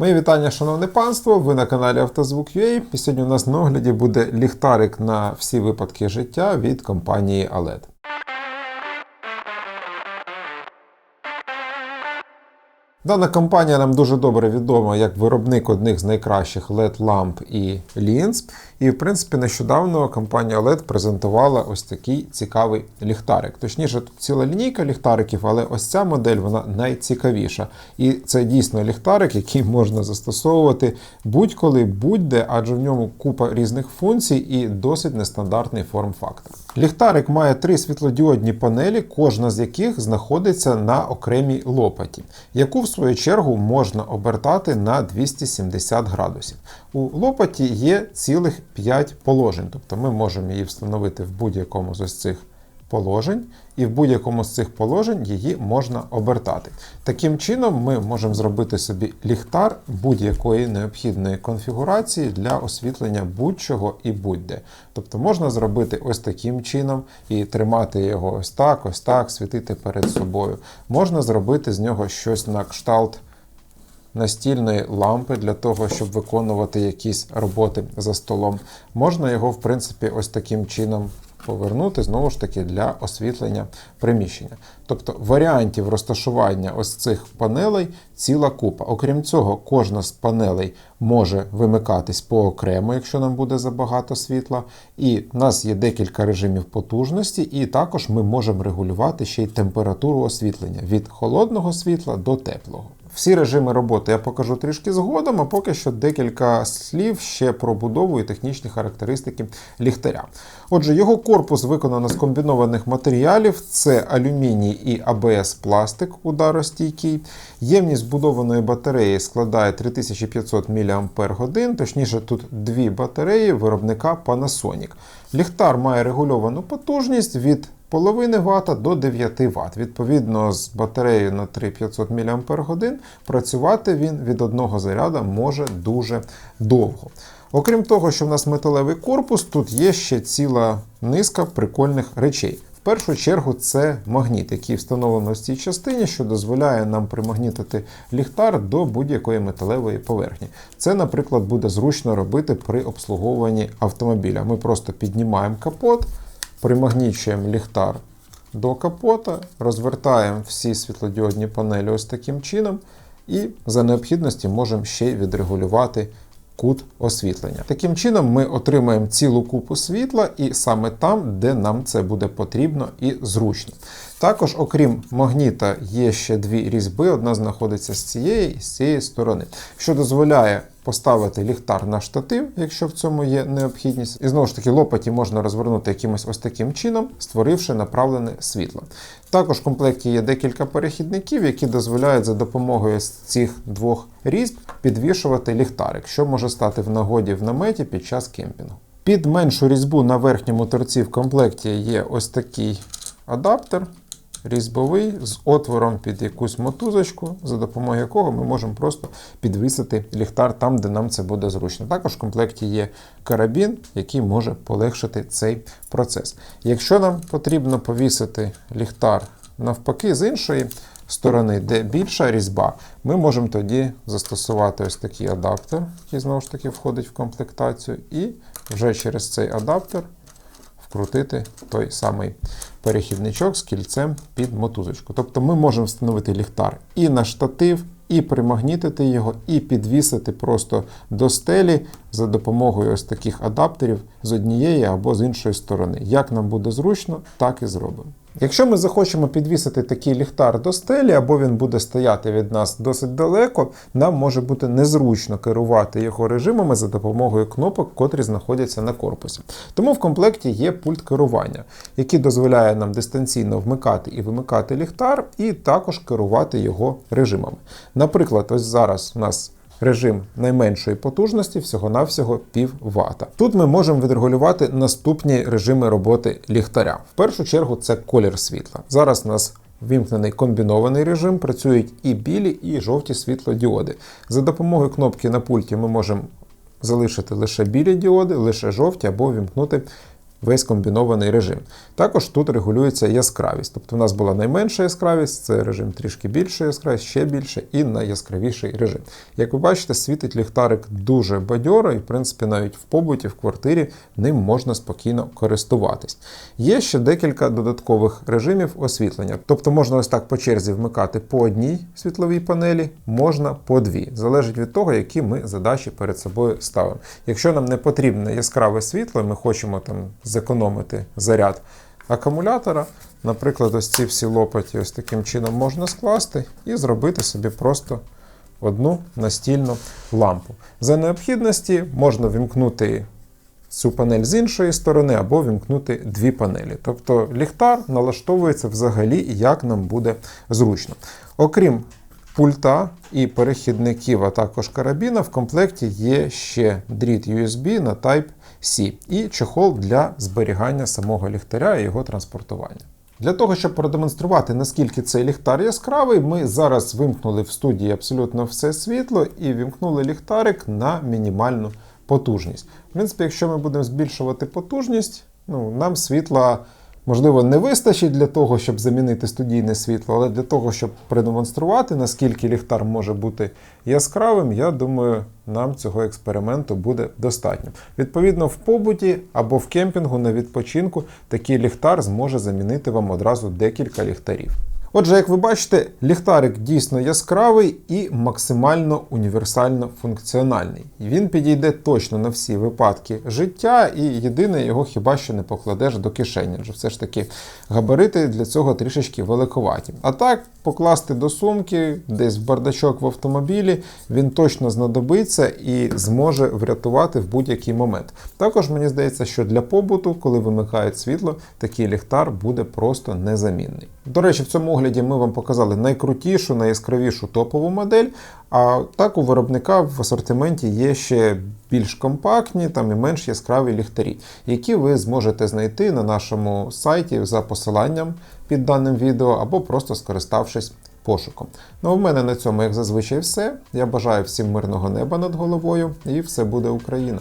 Мої вітання, шановне панство. Ви на каналі Автозвук.ua. І сьогодні у нас на огляді буде ліхтарик на всі випадки життя від компанії OLED. Дана компанія нам дуже добре відома як виробник одних з найкращих LED-ламп і лінз. І, в принципі, нещодавно компанія OLED презентувала ось такий цікавий ліхтарик. Точніше, тут ціла лінійка ліхтариків, але ось ця модель вона найцікавіша. І це дійсно ліхтарик, який можна застосовувати будь-коли, будь-де, адже в ньому купа різних функцій і досить нестандартний форм-фактор. Ліхтарик має три світлодіодні панелі, кожна з яких знаходиться на окремій лопаті, яку свою чергу можна обертати на 270 градусів. У лопаті є цілих 5 положень, тобто ми можемо її встановити в будь-якому з ось цих положень, і в будь-якому з цих положень її можна обертати. Таким чином, ми можемо зробити собі ліхтар будь-якої необхідної конфігурації для освітлення будь-чого і будь-де. Тобто можна зробити ось таким чином і тримати його ось так, ось так, світити перед собою. Можна зробити з нього щось на кшталт настільної лампи для того, щоб виконувати якісь роботи за столом. Можна його, в принципі, ось таким чином повернути, знову ж таки, для освітлення приміщення. Тобто варіантів розташування ось цих панелей ціла купа. Окрім цього, кожна з панелей може вимикатись поокремо, якщо нам буде забагато світла. І в нас є декілька режимів потужності, і також ми можемо регулювати ще й температуру освітлення від холодного світла до теплого. Всі режими роботи я покажу трішки згодом, а поки що декілька слів ще про будову і технічні характеристики ліхтаря. Отже, його корпус виконано з комбінованих матеріалів: це алюміній і АБС пластик ударостійкий. Ємність збудованої батареї складає 3500 мАч, точніше, тут дві батареї виробника Panasonic. Ліхтар має регульовану потужність від половини вата до 9 Вт. Відповідно, з батареєю на 3500 мАч працювати він від одного заряду може дуже довго. Окрім того, що в нас металевий корпус, тут є ще ціла низка прикольних речей. В першу чергу це магніт, який встановлено в цій частині, що дозволяє нам примагнітити ліхтар до будь-якої металевої поверхні. Це, наприклад, буде зручно робити при обслуговуванні автомобіля. Ми просто піднімаємо капот, примагнічуємо ліхтар до капота, розвертаємо всі світлодіодні панелі ось таким чином, і за необхідності можемо ще відрегулювати кут освітлення. Таким чином, ми отримаємо цілу купу світла і саме там, де нам це буде потрібно і зручно. Також, окрім магніта, є ще дві різьби. Одна знаходиться з цієї і з цієї сторони, що дозволяє поставити ліхтар на штатив, якщо в цьому є необхідність. І знову ж таки, лопаті можна розвернути якимось ось таким чином, створивши направлене світло. Також в комплекті є декілька перехідників, які дозволяють за допомогою цих двох різьб підвішувати ліхтарик, що може стати в нагоді в наметі під час кемпінгу. Під меншу різьбу на верхньому торці в комплекті є ось такий адаптер різьбовий з отвором під якусь мотузочку, за допомогою якого ми можемо просто підвісити ліхтар там, де нам це буде зручно. Також в комплекті є карабін, який може полегшити цей процес. Якщо нам потрібно повісити ліхтар навпаки з іншої сторони, де більша різьба, ми можемо тоді застосувати ось такий адаптер, який знову ж таки входить в комплектацію, і вже через цей адаптер вкрутити той самий перехідничок з кільцем під мотузочку. Тобто ми можемо встановити ліхтар і на штатив, і примагнітити його, і підвісити просто до стелі за допомогою ось таких адаптерів з однієї або з іншої сторони. Як нам буде зручно, так і зробимо. Якщо ми захочемо підвісити такий ліхтар до стелі, або він буде стояти від нас досить далеко, нам може бути незручно керувати його режимами за допомогою кнопок, котрі знаходяться на корпусі. Тому в комплекті є пульт керування, який дозволяє нам дистанційно вмикати і вимикати ліхтар, і також керувати його режимами. Наприклад, ось зараз у нас режим найменшої потужності всього-навсього пів вата. Тут ми можемо відрегулювати наступні режими роботи ліхтаря. В першу чергу це колір світла. Зараз у нас Вімкнений комбінований режим, працюють і білі, і жовті світлодіоди. За допомогою кнопки на пульті ми можемо залишити лише білі діоди, лише жовті або вімкнути весь комбінований режим. Також тут регулюється яскравість. Тобто у нас була найменша яскравість, це режим трішки більше яскравість, ще більше, і найяскравіший режим. Як ви бачите, світить ліхтарик дуже бадьоро, і в принципі навіть в побуті, в квартирі ним можна спокійно користуватись. Є ще декілька додаткових режимів освітлення. Тобто можна ось так по черзі вмикати по одній світловій панелі, можна по дві. Залежить від того, які ми задачі перед собою ставимо. Якщо нам не потрібне яскраве світло, ми хочемо там зекономити заряд акумулятора. Наприклад, ось ці всі лопаті ось таким чином можна скласти і зробити собі просто одну настільну лампу. За необхідності можна вімкнути цю панель з іншої сторони або вімкнути дві панелі. Тобто ліхтар налаштовується взагалі, як нам буде зручно. Окрім пульта і перехідників, а також карабіна, в комплекті є ще дріт USB на Type-C і чохол для зберігання самого ліхтаря і його транспортування. Для того, щоб продемонструвати, наскільки цей ліхтар яскравий, ми зараз вимкнули в студії абсолютно все світло і вімкнули ліхтарик на мінімальну потужність. В принципі, якщо ми будемо збільшувати потужність, ну, нам світла можливо не вистачить для того, щоб замінити студійне світло, але для того, щоб продемонструвати, наскільки ліхтар може бути яскравим, я думаю, нам цього експерименту буде достатньо. Відповідно, в побуті або в кемпінгу на відпочинку такий ліхтар зможе замінити вам одразу декілька ліхтарів. Отже, як ви бачите, ліхтарик дійсно яскравий і максимально універсально функціональний. Він підійде точно на всі випадки життя, і єдине його хіба що не покладеш до кишені, адже все ж таки габарити для цього трішечки великоваті. А так, покласти до сумки, десь в бардачок в автомобілі, він точно знадобиться і зможе врятувати в будь-який момент. Також мені здається, що для побуту, коли вимикають світло, такий ліхтар буде просто незамінний. До речі, в цьому огляді ми вам показали найкрутішу, найяскравішу топову модель. А так у виробника в асортименті є ще більш компактні там і менш яскраві ліхтарі, які ви зможете знайти на нашому сайті за посиланням під даним відео, або просто скориставшись пошуком. Ну, в мене на цьому, як зазвичай, все. Я бажаю всім мирного неба над головою, і все буде Україна!